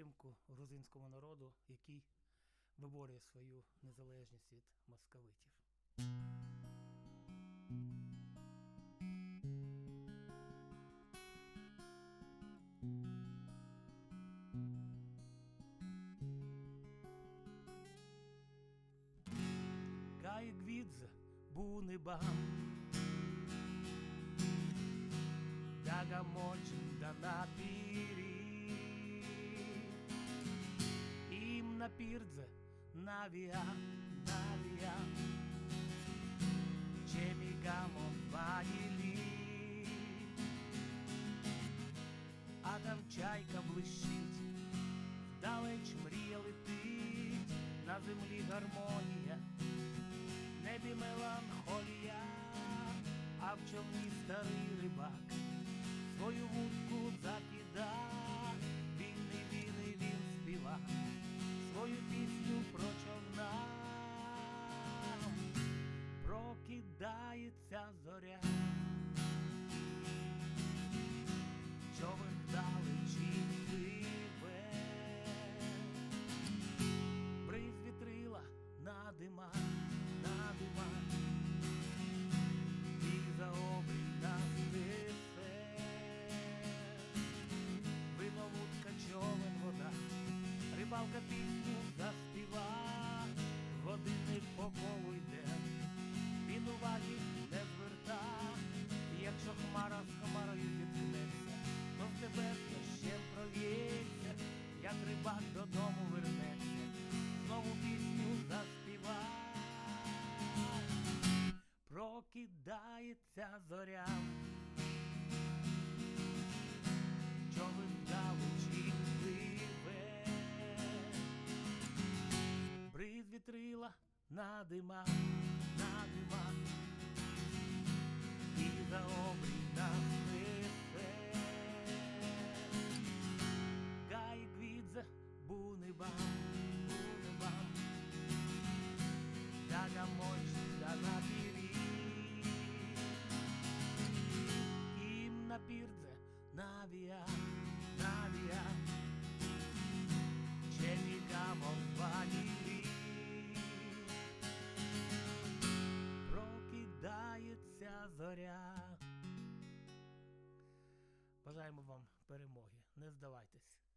підтримку грузинському народу, який виборює свою незалежність від московитів. Гай гвідзе буни бам Дага мочин да напіри Ім на пірдзе. Навія навія Чемігамо ванілі. А там чайка блищить Далеч мрія летить, на землі гармонія, небі меланхолія, а в човні старий рибак прокидається зоря. Човен вдалечі пливе, бриз вітрила на дима, на дима, і за обрій нас несе, вино вудка, човен вода, рибалка пісню прокидається зоря. Човен далечі пливе, бриз вітрила на дима, і за обрій нас. Гай гвідзе, бунибам, бунибам, Дага мощь, да на пірдзе, навія, навія, Чемікамо ванілі, прокидається зоря. Бажаємо вам перемоги, не здавайтесь.